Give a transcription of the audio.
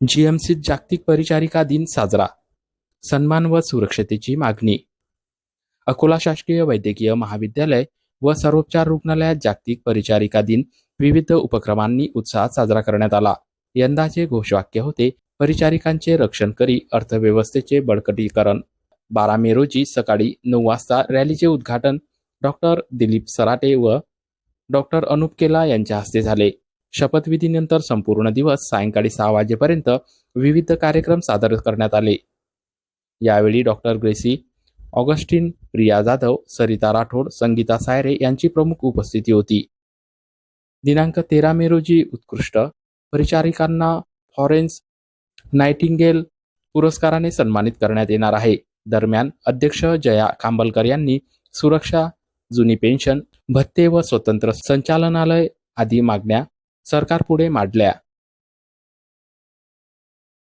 जीएमसीत जागतिक परिचारिका दिन साजरा. सन्मान व सुरक्षतेची मागणी. अकोला शासकीय वैद्यकीय महाविद्यालय व सर्वोपचार रुग्णालयात जागतिक परिचारिका दिन विविध उपक्रमांनी उत्साहात साजरा करण्यात आला. यंदाचे घोषवाक्य होते परिचारिकांचे रक्षण करी अर्थव्यवस्थेचे बळकटीकरण. बारा मे रोजी सकाळी नऊ वाजता रॅलीचे उद्घाटन डॉक्टर दिलीप सराटे व डॉक्टर अनुप केला यांच्या हस्ते झाले. शपथविधीनंतर संपूर्ण दिवस सायंकाळी सहा वाजेपर्यंत विविध कार्यक्रम सादर करण्यात आले. यावेळी doctor Gracy Augustine Priya Jadhav Sarita Rathod Sangeeta Sayare यांची प्रमुख उपस्थिती होती. दिनांक तेरा मे रोजी उत्कृष्ट परिचारिकांना फॉरेन्स नायटिंगेल पुरस्काराने सन्मानित करण्यात येणार आहे. दरम्यान अध्यक्ष जया खांबलकर यांनी सुरक्षा जुनी पेन्शन भत्ते व स्वतंत्र संचालनालय आदी मागण्या सरकारपुढे मांडल्या.